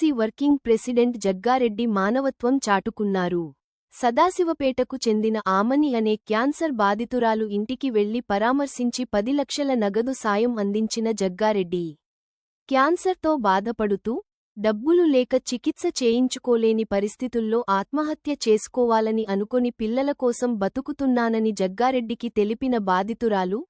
TPCC working president Jaggareddy మానవత్వం చాటుకున్నారు. సదాశివపేటకు చెందిన ఆమని అనే క్యాన్సర్ బాధితురాలు ఇంటికి వెళ్ళి పరామర్శించి పది లక్షల నగదు సాయం అందించిన జగ్గారెడ్డి. క్యాన్సర్తో బాధపడుతూ డబ్బులు లేక చికిత్స చేయించుకోలేని పరిస్థితుల్లో ఆత్మహత్య చేసుకోవాలని అనుకొని పిల్లల కోసం బతుకుతున్నానని జగ్గారెడ్డికి తెలిపిన బాధితురాలు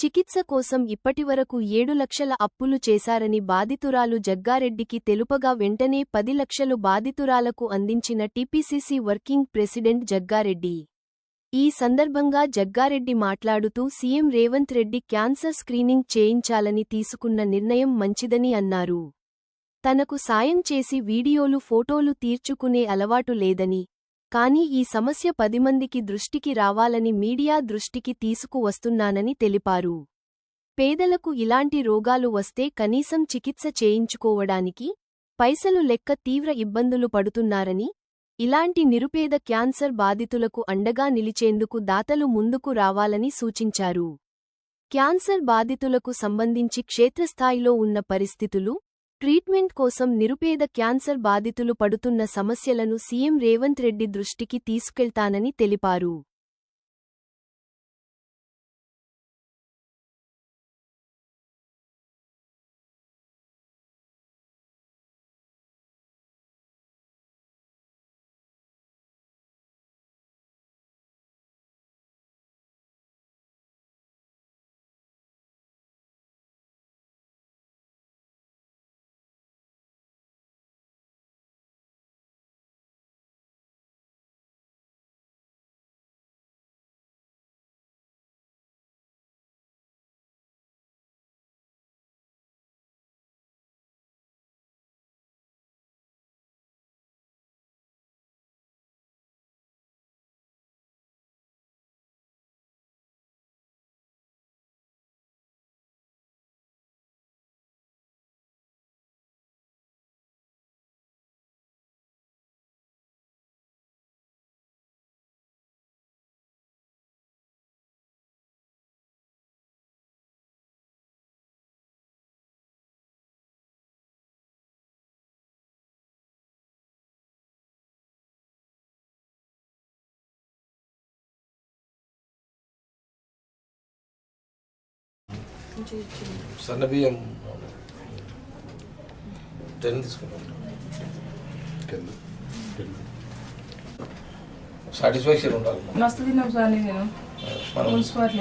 చికిత్స కోసం ఇప్పటివరకు ఏడు లక్షల అప్పులు చేశారని బాధితురాలు జగ్గారెడ్డికి తెలుపగా వెంటనే పది లక్షలు బాధితురాలకు అందించిన టీపీసీసీ వర్కింగ్ ప్రెసిడెంట్ జగ్గారెడ్డి. ఈ సందర్భంగా జగ్గారెడ్డి మాట్లాడుతూ CM Revanth Reddy cancer screening చేయించాలని తీసుకున్న నిర్ణయం మంచిదని అన్నారు. తనకు సాయం చేసి వీడియోలు ఫోటోలు తీర్చుకునే అలవాటు లేదని కానీ ఈ సమస్య పదిమందికి దృష్టికి రావాలని మీడియా దృష్టికి తీసుకువస్తున్నానని తెలిపారు. పేదలకు ఇలాంటి రోగాలు వస్తే కనీసం చికిత్స చేయించుకోవడానికి పైసలు లెక్క తీవ్ర ఇబ్బందులు పడుతున్నారని ఇలాంటి నిరుపేద క్యాన్సర్ బాధితులకు అండగా నిలిచేందుకు దాతలు ముందుకు రావాలని సూచించారు. క్యాన్సర్ బాధితులకు సంబంధించి క్షేత్రస్థాయిలో ఉన్న పరిస్థితులు ట్రీట్మెంట్ కోసం నిరుపేద క్యాన్సర్ బాధితులు పడుతున్న సమస్యలను సీఎం రేవంత్ రెడ్డి దృష్టికి తీసుకెళ్తానని తెలిపారు. సన్న బియ్యం. టెన్ తీసుకున్నాం సాటిస్ఫాక్షన్ ఉండాలి. మస్తు తిన్నాం సార్ నేను. మనం మున్సిపాలిటీ.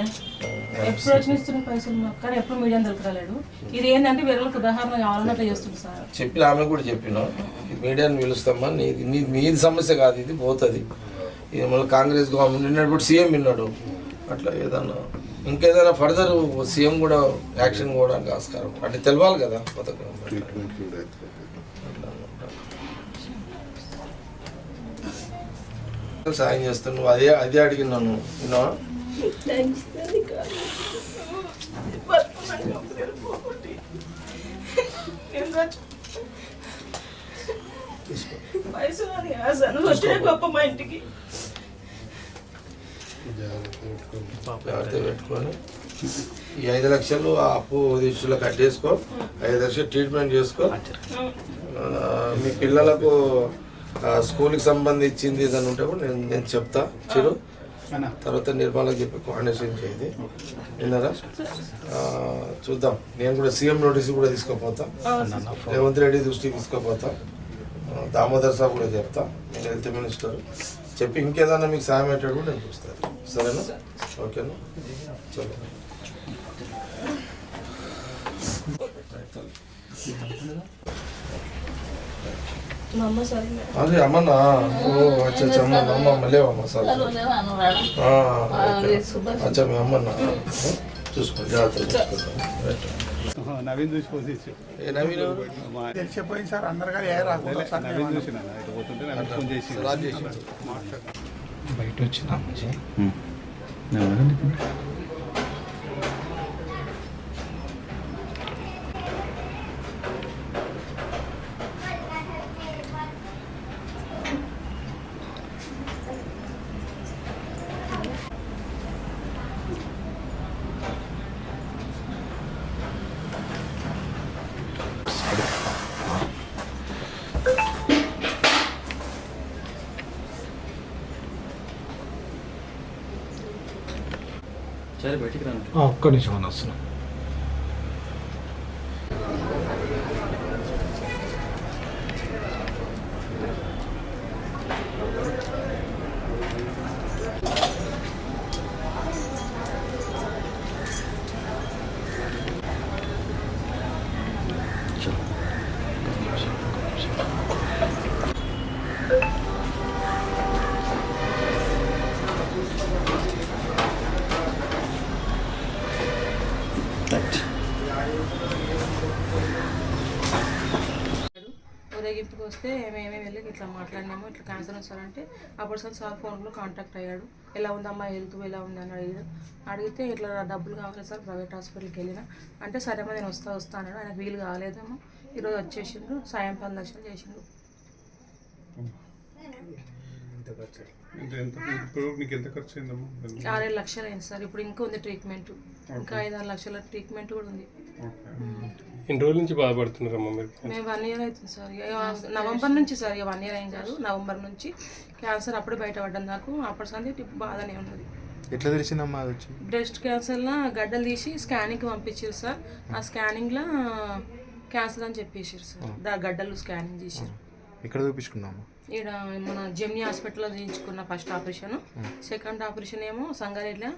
ఎప్పుడు వచ్చిన ఇస్తున్న పైసలు మాకు కానీ ఎప్పుడు మీడియం ఇది ఏంటంటే వేరేలకు ఉదాహరణ కావాలన్నట్టు చేస్తుంది సార్. చెప్పిన ఆమె కూడా చెప్పిన మీడియాని పిలుస్తామా? నీది సమస్య కాదు ఇది పోతుంది. ఇది మళ్ళీ కాంగ్రెస్ గవర్నమెంట్ నిన్నప్పుడు సీఎం విన్నాడు. అట్లా ఏదన్నా ఇంకేదైనా ఫర్దర్ సీఎం కూడా యాక్షన్ కూడా ఆస్కారం. అంటే తెలవాలి కదా పథకం. సాయం చేస్తాను. నువ్వు అదే అదే అడిగినాను విన్నావా? వచ్చిన గొప్ప మా ఇంటికి. జాగ్రత్త పెట్టుకొని ఈ ఐదు లక్షలు ఆ అప్పు దిశలో కట్టేసుకో ఐదు లక్షలు ట్రీట్మెంట్ చేసుకో. మీ పిల్లలకు స్కూల్కి సంబంధించింది ఏదైనా ఉంటే కూడా నేను నేను చెప్తా. చిరు. తర్వాత నిర్మలకు చెప్పి కోఆర్డినేషన్ చేయింది విన్నారా? చూద్దాం. నేను కూడా సీఎం నోటీస్ కూడా తీసుకోపోతా. రేవంత్ రెడ్డి దృష్టికి తీసుకోపోతా. దామోదర్ సాబ్ కూడా చెప్తా. నేను హెల్త్ మినిస్టర్ చెప్పి ఇంకేదన్నా మీకు సాయం అయ్యేటట్టు కూడా నేను చూస్తాను. సరేనా? ఓకేనా చలో మా అమ్మ సరే అదే అమ్మనా ఓ అచ్చా అచ్చా అమ్మ అమ్మ మళ్ళీ సార్ ఆ, ఓకే. అచ్చా మీ అమ్మన్నా చూసుకో జాగ్రత్త రైట్. నవీన్ చూసి ఏ నవీన్? తెలిసిపోయింది సార్ అందరు కానీ ఏ రాకుండా సార్ నవీన్ చూసిన ఇటు పోతుంటే నవీన్ ఫోన్ చేసి రాజ్ చేసిండు. బయట వచ్చిన సరే బయటికి రాను ఒక్క నిమిషం అని వస్తున్నాను ఊరేగింపుకి వస్తే మేమే వెళ్ళి ఇట్లా మాట్లాడినాము ఇట్లా క్యాన్సర్ వస్తారంటే అప్పుడు సార్ సార్ ఫోన్లో కాంటాక్ట్ అయ్యాడు. ఎలా ఉందమ్మా హెల్త్ ఎలా ఉంది? అని అడిగాడు అడిగితే ఇట్లా డబ్బులు కావాలి సార్ ప్రైవేట్ హాస్పిటల్కి వెళ్ళిన. అంటే సరేమ్మా నేను వస్తా వస్తా అన్నాడు. ఆయనకు వీలు కాలేదమ్మా ఈరోజు వచ్చేసిండ్రు సాయం పని దర్శనం చేసిండు. ఎంత ఎంత ఇప్పుడు నీకు ఎంత ఖర్చు అయిందమ్మా ఆరేడు లక్షలు అయింది సార్. ఇప్పుడు ఇంకా ఉంది ట్రీట్మెంట్ ఇంకా ఐదు ఆరు లక్షల ట్రీట్మెంట్ కూడా ఉంది. ఎన్ని రోజుల నుంచి బాధపడుతున్నారమ్మా మీరు? మేము వన్ ఇయర్ అవుతుంది సార్. ఇక నవంబర్ నుంచి సార్ ఇక వన్ ఇయర్ అయింది కాదు. నవంబర్ నుంచి క్యాన్సర్ అప్పుడే బయటపడ్డం నాకు అప్పటి సంది బాధనే ఉన్నది. ఎట్లా తెలిసిందమ్మా అది వచ్చి? బ్రెస్ట్ క్యాన్సర్లో గడ్డలు తీసి స్కానింగ్కి పంపించారు సార్. ఆ స్కానింగ్లో క్యాన్సర్ అని చెప్పేసారు సార్. దా గడ్డలు స్కానింగ్ చేసారు ఎక్కడ చూపించుకున్నాము ఈడ మన జెమ్నీ హాస్పిటల్లో చేయించుకున్న ఫస్ట్ ఆపరేషన్. సెకండ్ ఆపరేషన్ ఏమో సంగారెడ్డిలో